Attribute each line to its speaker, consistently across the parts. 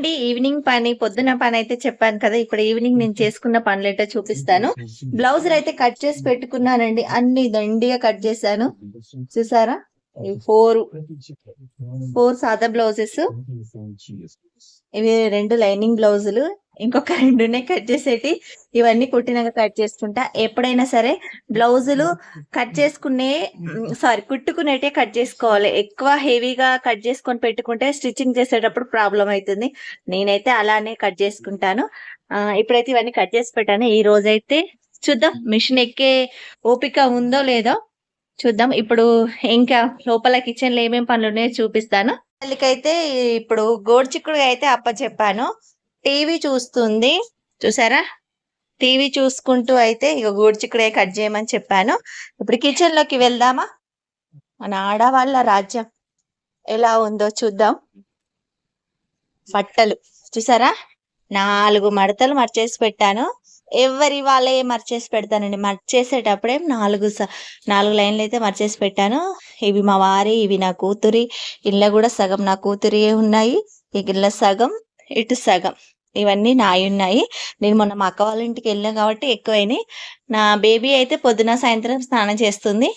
Speaker 1: అండి ఈవినింగ్ పని పొద్దున పని అయితే చెప్పాను కదా ఇప్పుడు ఈవినింగ్ నేను చేసుకున్న పనులు అయితే చూపిస్తాను. బ్లౌజ్ అయితే కట్ చేసి పెట్టుకున్నానండి అన్ని దండిగా కట్ చేశాను. చూసారా? ఫోర్ ఫోర్ సాదా బ్లౌజెస్ ఇవి రెండు లైనింగ్ బ్లౌజులు ఇంకొక రెండునే కట్ చేసేటి. ఇవన్నీ కుట్టినాక కట్ చేసుకుంటా. ఎప్పుడైనా సరే బ్లౌజులు కట్ చేసుకునే సారీ కుట్టుకునేటే కట్ చేసుకోవాలి. ఎక్కువ హెవీగా కట్ చేసుకొని పెట్టుకుంటే స్టిచ్చింగ్ చేసేటప్పుడు ప్రాబ్లం అవుతుంది నేనైతే అలానే కట్ చేసుకుంటాను. ఇప్పుడైతే ఇవన్నీ కట్ చేసి పెట్టాను. ఈ రోజైతే చూద్దాం మిషన్ ఎక్కే ఓపిక ఉందో లేదో చూద్దాం. ఇప్పుడు ఇంకా లోపల కిచెన్లో ఏమేమి పనులు ఉన్నాయో చూపిస్తాను. వాళ్ళకైతే ఇప్పుడు గోడ్చిక్కుడు అయితే అప్ప చెప్పాను టీవీ చూస్తుంది. చూసారా? టీవీ చూసుకుంటూ అయితే ఇక గూడ్చిక్కడే కట్ చేయమని చెప్పాను. ఇప్పుడు కిచెన్లోకి వెళ్దామా? మన ఆడవాళ్ళ రాజ్యం ఎలా ఉందో చూద్దాం. బట్టలు. చూసారా? నాలుగు మడతలు మర్చేసి పెట్టాను. ఎవరి వాళ్ళే మర్చేసి పెడతానండి. మర్చేసేటప్పుడే నాలుగు స- నాలుగు లైన్లు అయితే మర్చేసి పెట్టాను. ఇవి మా వారి ఇవి నా కూతురి. ఇళ్ళ కూడా సగం నా కూతురియే ఉన్నాయి. ఇళ్ళ సగం. ఇటు సగం. ఇవన్నీ నాయి ఉన్నాయి నేను మొన్న మా అక్క వాళ్ళ ఇంటికి వెళ్ళాను కాబట్టి ఎక్కువైనాయి. నా బేబీ అయితే పొద్దున సాయంత్రం స్నానం చేస్తుంది.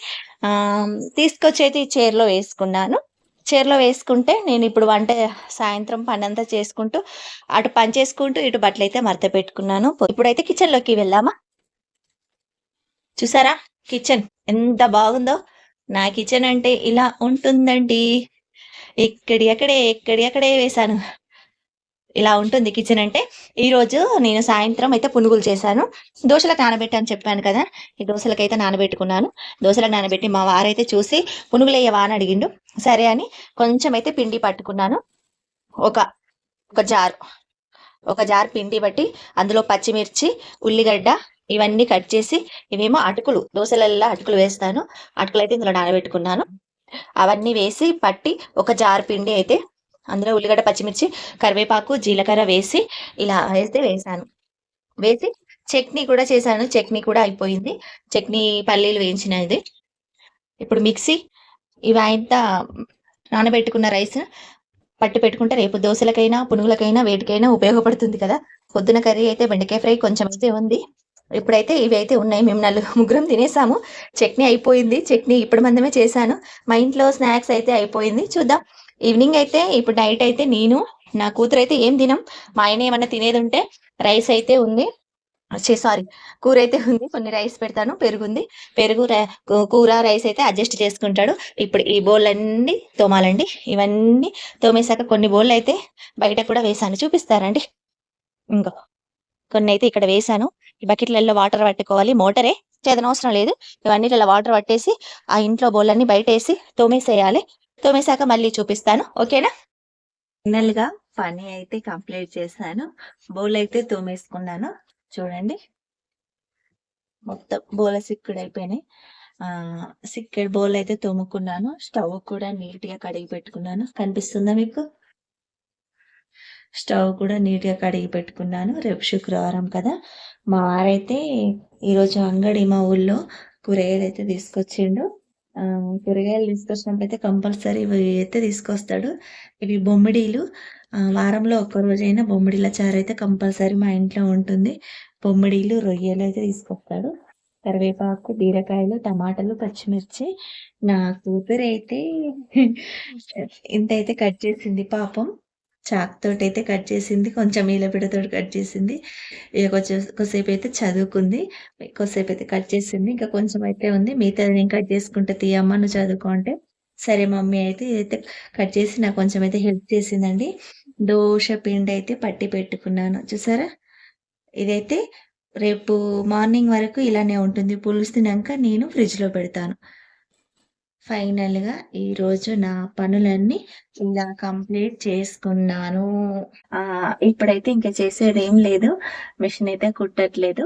Speaker 1: తీసుకొచ్చి అయితే ఈ చీరలో వేసుకున్నాను. చీరలో వేసుకుంటే నేను ఇప్పుడు వంట సాయంత్రం పని అంతా చేసుకుంటూ అటు పని చేసుకుంటూ ఇటు బట్టలు అయితే మరత పెట్టుకున్నాను. ఇప్పుడైతే కిచెన్లోకి వెళ్ళామా చూసారా? కిచెన్ ఎంత బాగుందో. నా కిచెన్ అంటే ఇలా ఉంటుందండి. ఎక్కడి అక్కడే ఎక్కడి అక్కడే వేశాను. ఇలా ఉంటుంది కిచెన్ అంటే. ఈ రోజు నేను సాయంత్రం అయితే పునుగులు చేశాను. దోశలకు నానబెట్టాను చెప్పాను కదా ఈ దోశలకు అయితే నానబెట్టుకున్నాను. దోశలకు నానబెట్టి మా వారైతే చూసి పునుగులు వేయవా అని అడిగిండు. సరే అని కొంచెం అయితే పిండి పట్టుకున్నాను. ఒక ఒక జార్ ఒక జార్ పిండి బట్టి అందులో పచ్చిమిర్చి ఉల్లిగడ్డ ఇవన్నీ కట్ చేసి ఇవేమో అటుకులు దోశలల్లో అటుకులు వేస్తాను. అటుకులు అయితే ఇందులో నానబెట్టుకున్నాను. అవన్నీ వేసి పట్టి ఒక జార్ పిండి అయితే అందులో ఉల్లిగడ్డ పచ్చిమిర్చి కరివేపాకు జీలకర్ర వేసి ఇలా వేస్తే వేసాను. వేసి చట్నీ కూడా చేశాను. చట్నీ కూడా అయిపోయింది. చట్నీ పల్లీలు వేయించినది ఇప్పుడు మిక్సీ ఇవి అంతా నానబెట్టుకున్న రైస్ పట్టి పెట్టుకుంటే రేపు దోశలకైనా పునుగులకైనా వేటికైనా ఉపయోగపడుతుంది కదా. పొద్దున కర్రీ అయితే బెండకాయ ఫ్రై కొంచెం అయితే ఉంది. ఇప్పుడైతే ఇవి అయితే ఉన్నాయి. మేము నలుగు ముగ్గురం తినేసాము. చట్నీ అయిపోయింది. చట్నీ ఇప్పుడు మందమే చేశాను. మా ఇంట్లో స్నాక్స్ అయితే అయిపోయింది. చూద్దాం. ఈవినింగ్ అయితే ఇప్పుడు నైట్ అయితే నేను నా కూతురు అయితే ఏం తినం? మా ఆయన ఏమన్నా తినేది ఉంటే రైస్ అయితే ఉంది. సారీ కూర అయితే ఉంది. కొన్ని రైస్ పెడతాను. పెరుగు ఉంది పెరుగు కూర రైస్ అయితే అడ్జస్ట్ చేసుకుంటాడు. ఇప్పుడు ఈ బౌల్ అన్ని తోమాలండి. ఇవన్నీ తోమేశాక కొన్ని బౌల్ అయితే బయట కూడా వేసాను చూపిస్తారండి? ఇంకో. కొన్ని అయితే ఇక్కడ వేసాను ఈ బకెట్లలో వాటర్ పట్టుకోవాలి. మోటరే. చేదనవసరం లేదు. ఇవన్నీ ఇలా వాటర్ పట్టేసి ఆ ఇంట్లో బౌల్ అన్ని బయట వేసి తోమేసేయాలి. తోమేశాక మళ్ళీ చూపిస్తాను. ఓకేనా? ఫైనల్గా పని అయితే కంప్లీట్ చేశాను. బౌల్ అయితే తోమేసుకున్నాను. చూడండి. మొత్తం బౌల సిక్కుడు అయిపోయినాయి. సిక్కెడ్ బౌల్ అయితే తోముకున్నాను. స్టవ్ కూడా నీట్గా కడిగి పెట్టుకున్నాను. కనిపిస్తుందా మీకు? స్టవ్ కూడా నీట్గా కడిగి పెట్టుకున్నాను. రేపు శుక్రవారం కదా. మా వారైతే ఈరోజు అంగడి మా ఊళ్ళో కూరగాయలు అయితే తీసుకొచ్చిండు. కూరగాయలు తీసుకొచ్చినప్పుడు అయితే కంపల్సరీ ఇవి అయితే తీసుకొస్తాడు. ఇవి బొమ్మిడీలు. వారంలో ఒక్క రోజైనా బొమ్మిడీల చారు అయితే కంపల్సరీ మా ఇంట్లో ఉంటుంది. బొమ్మిడీలు రొయ్యలు అయితే తీసుకొస్తాడు. కరివేపాకు బీరకాయలు టమాటాలు పచ్చిమిర్చి నా కూతురు అయితే ఇంత అయితే కట్ చేసింది పాపం. చాక్ తోటి అయితే కట్ చేసింది కొంచెం ఈలబిడతో కట్ చేసింది. ఇక కొంచెం కొద్దిసేపు అయితే చదువుకుంది కొద్దిసేపు అయితే కట్ చేసింది. ఇంకా కొంచెం అయితే ఉంది. మిగతా నేను కట్ చేసుకుంటే తీయమ్మ నువ్వు చదువుకో అంటే సరే మమ్మీ అయితే ఇదైతే కట్ చేసి నాకు కొంచెం అయితే హెల్ప్ చేసిందండి. దోశ పిండి అయితే పట్టి పెట్టుకున్నాను. చూసారా? ఇదైతే రేపు మార్నింగ్ వరకు ఇలానే ఉంటుంది. పులుస్తున్నాక నేను ఫ్రిడ్జ్లో పెడతాను. ఫైనల్గా ఈరోజు నా పనులన్నీ ఇలా కంప్లీట్ చేసుకున్నాను. ఇప్పుడైతే ఇంకా చేసేది ఏం లేదు. మిషన్ అయితే కుట్టట్లేదు.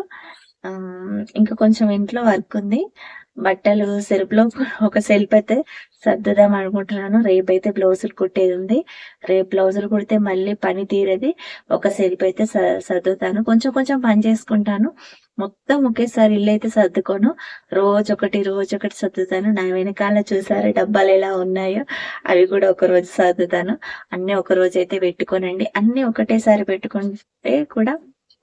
Speaker 1: ఇంకా కొంచెం ఇంట్లో వర్క్ ఉంది. బట్టలు సెల్ఫ్లో ఒక సెల్ఫ్ అయితే సర్దుదాం అనుకుంటున్నాను. రేపు అయితే బ్లౌజులు కుట్టేది ఉంది. రేపు బ్లౌజులు కుడితే మళ్ళీ పని తీరేది. ఒక సెల్ఫ్ అయితే సర్దుతాను. కొంచెం కొంచెం పని చేసుకుంటాను. మొత్తం ఒకేసారి ఇల్లయితే సర్దుకోను. రోజు ఒకటి రోజు ఒకటి సర్దుతాను. నా వెనకాల చూసారా డబ్బాలు ఎలా ఉన్నాయో, అవి కూడా ఒకరోజు సర్దుతాను. అన్ని అన్నీ అయితే పెట్టుకోనండి. అన్ని ఒకటేసారి పెట్టుకుంటే కూడా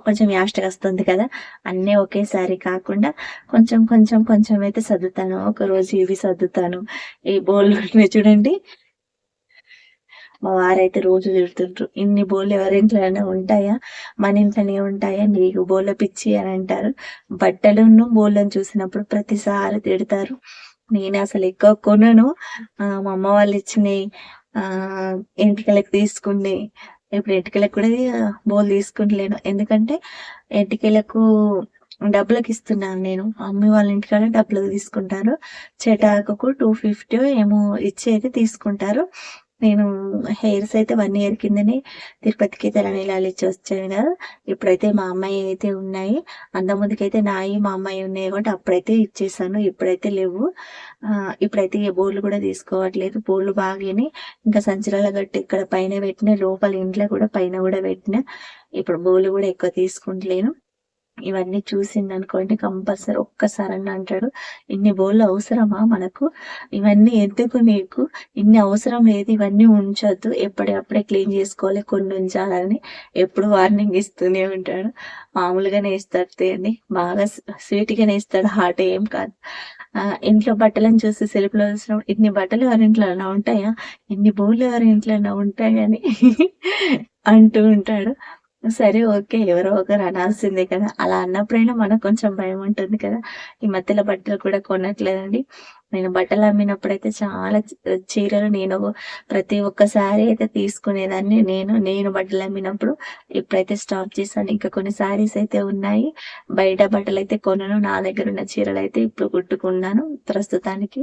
Speaker 1: కొంచెం యాస్ట్‌గొస్తుంది కదా! అన్నీ ఒకేసారి కాకుండా కొంచెం, కొంచెం, కొంచెం అయితే సర్దుతాను. ఒకరోజు ఇవి సర్దుతాను. ఈ బోల్ చూడండి. మా వారైతే రోజు తిడుతుండ్రు. "ఇన్ని బోర్లు ఎవరి ఇంట్లోనైనా ఉంటాయా? మన ఇంట్లోనే ఉంటాయా? నీకు బోళ్ళ పిచ్చి" అని అంటారు. బట్టలును, బోర్లను చూసినప్పుడు ప్రతిసారి తిడతారు. నేను అసలు ఎక్కువ కొనను. మా అమ్మ వాళ్ళు ఇచ్చినాయి ఆహ్, తీసుకుని ఇప్పుడు ఎంటికలకు కూడా బోర్లు తీసుకుంటలేను. ఎందుకంటే ఎంటికలకు డబ్బులకిస్తున్నాను నేను. మమ్మీ వాళ్ళ ఇంటికాడ డబ్బులకు తీసుకుంటారు. చెటాకుకు 250 ఏమో ఇచ్చి అయితే తీసుకుంటారు. నేను హెయిర్స్ అయితే వన్ ఇయర్ కిందనే తిరుపతికి తలనీలాలు ఇచ్చి వచ్చాను కదా! ఇప్పుడైతే మా అమ్మాయి అయితే ఉన్నాయి. అంతకుముందుకైతే నాయి, మా అమ్మాయి ఉన్నాయి కాబట్టి అప్పుడైతే ఇచ్చేసాను. ఇప్పుడైతే లేవు ఇప్పుడైతే ఏ బోర్లు కూడా తీసుకోవట్లేదు. బోర్లు బాగానే ఇంకా సంచులలో గట్టి ఇక్కడ పైన పెట్టిన, లోపల ఇంట్లో కూడా పైన కూడా పెట్టిన. ఇప్పుడు బోర్లు కూడా ఎక్కువ తీసుకుంటలేను. ఇవన్నీ చూసిండనుకోండి కంపల్సరీ ఒక్కసారని అంటాడు, "ఇన్ని బోళ్ళు అవసరమా మనకు? ఇవన్నీ ఎందుకు నీకు? ఇన్ని అవసరం లేదు. ఇవన్నీ ఉంచొద్దు. ఎప్పటికప్పుడే క్లీన్ చేసుకోవాలి. కొన్ని ఉంచాలని" ఎప్పుడు వార్నింగ్ ఇస్తూనే ఉంటాడు. మామూలుగానే ఇస్తాడు తేని బాగా స్వీట్‌గానే ఇస్తాడు. హార్ట్ ఏం కాదు. ఇంట్లో బట్టలను చూసి సెల్ఫ్‌లో చూసినప్పుడు "ఇన్ని బట్టలు ఎవరి ఇంట్లోనైనా ఉంటాయా? ఇన్ని బోళ్ళు ఎవరి ఇంట్లోనైనా ఉంటాయని అంటూ ఉంటాడు. సరే ఓకే. ఎవరో ఒకరు అనాల్సిందే కదా! అలా అన్నప్పుడైనా మనకు కొంచెం భయం ఉంటుంది కదా! ఈ మధ్యలో బట్టలు కూడా కొనట్లేదండి. నేను బట్టలు అమ్మినప్పుడైతే చాలా చీరలు నేను ప్రతి ఒక్కసారి అయితే తీసుకునేదాన్ని నేను. నేను బట్టలు అమ్మినప్పుడు. ఇప్పుడైతే స్టాప్ చేశాను. ఇంకా కొన్ని శారీస్ అయితే ఉన్నాయి. బయట బట్టలు అయితే కొనను. నా దగ్గర ఉన్న చీరలు అయితే ఇప్పుడు కుట్టుకున్నాను ప్రస్తుతానికి.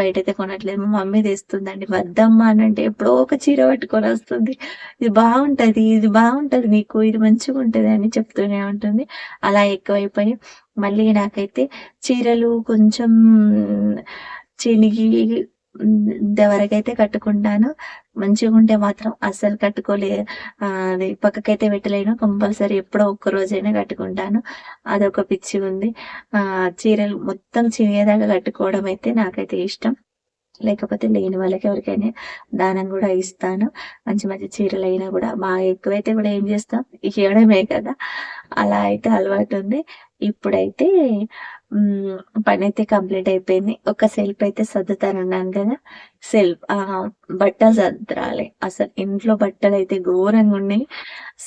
Speaker 1: బయటైతే కొనట్లేదు. మా మమ్మీ తెస్తుందండి. వద్దమ్మా అనంటే ఎప్పుడో ఒక చీర పట్టుకొని వస్తుంది "ఇది బాగుంటది ఇది బాగుంటది నీకు. ఇది మంచిగా ఉంటది అని చెప్తూనే ఉంటుంది. అలా ఎక్కువైపోయి మళ్ళీ నాకైతే చీరలు కొంచెం చినిగి ఇంతవరకైతే కట్టుకుంటాను మంచిగా ఉంటే మాత్రం అస్సలు కట్టుకోలే అది పక్కకైతే పెట్టలేను. కంపల్సరీ ఎప్పుడో ఒక్క రోజైనా కట్టుకుంటాను. అదొక పిచ్చి ఉంది. ఆ చీరలు మొత్తం చినిగేదాకా కట్టుకోవడం అయితే నాకైతే ఇష్టం. లేకపోతే లేని వాళ్ళకి ఎవరికైనా దానం కూడా ఇస్తాను. మంచి మంచి చీరలు అయినా కూడా బాగా ఎక్కువైతే కూడా ఏం చేస్తాం ఇవ్వడమే కదా! అలా అయితే అలవాటు ఉంది ఇప్పుడైతే పని అయితే కంప్లీట్ అయిపోయింది. ఒక సెల్ఫ్ అయితే సర్దుతానన్నాను కదా! సెల్ఫ్ బట్టలు సర్దరాలి అసలు ఇంట్లో బట్టలు అయితే ఘోరంగా ఉన్నాయి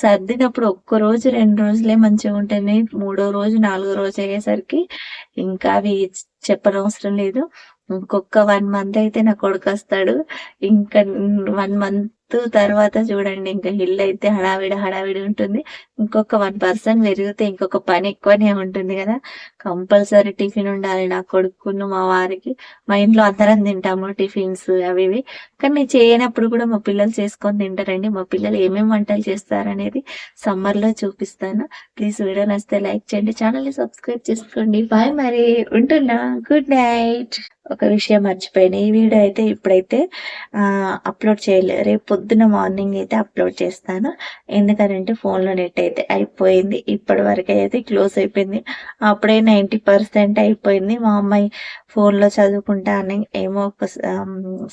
Speaker 1: సర్దినప్పుడు ఒక్కరోజు, రెండు రోజులే మంచిగా మంచిగుంటున్నాయి. మూడో రోజు, నాలుగో రోజు అయ్యేసరికి ఇంకా అవి చెప్పనవసరం లేదు. ఇంకొక వన్ మంత్ అయితే నా కొడుకు వస్తాడు ఇంకా వన్ మంత్ తర్వాత చూడండి ఇంకా హిల్ అయితే హడావిడి హడావిడి ఉంటుంది. ఇంకొక వన్ పర్సన్ పెరిగితే ఇంకొక పని ఎక్కువనే ఉంటుంది కదా! కంపల్సరీ టిఫిన్ ఉండాలి నా కొడుకును, మా వారికి. మా ఇంట్లో అందరం తింటాము టిఫిన్స్ అవి ఇవి. కానీ నేను చేయనప్పుడు కూడా మా పిల్లలు చేసుకొని తింటారండి. మా పిల్లలు ఏమేమి వంటలు చేస్తారనేది సమ్మర్‌లో చూపిస్తాను. ప్లీజ్ వీడియో నచ్చితే లైక్ చేయండి. ఛానల్ని సబ్స్క్రైబ్ చేసుకోండి. బాయ్ మరి. ఉంటున్నా. Good night. ఒక విషయం మర్చిపోయాను. ఈ వీడియో అయితే ఇప్పుడైతే అప్‌లోడ్ చేయలేదు రేపు పొద్దున మార్నింగ్ అయితే అప్‌లోడ్ చేస్తాను. ఎందుకనంటే ఫోన్‌లో నెట్ అయితే అయిపోయింది. ఇప్పటి అయితే క్లోజ్ అయిపోయింది. అప్పుడే 90% అయిపోయింది. మా అమ్మాయి ఫోన్‌లో చదువుకుంటా అని ఏమో ఒక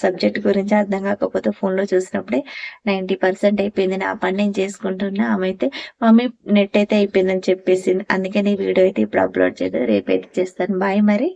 Speaker 1: సబ్జెక్ట్ గురించి అర్థం కాకపోతే ఫోన్‌లో చూసినప్పుడే 90% అయిపోయింది. నా పని నేను చేసుకుంటున్నా. ఆమె అయితే మమ్మీ నెట్ అయితే అయిపోయిందని చెప్పేసింది. అందుకని ఈ వీడియో అయితే ఇప్పుడు అప్‌లోడ్ చేయలేదు. అయితే చేస్తాను. బాయ్ మరి.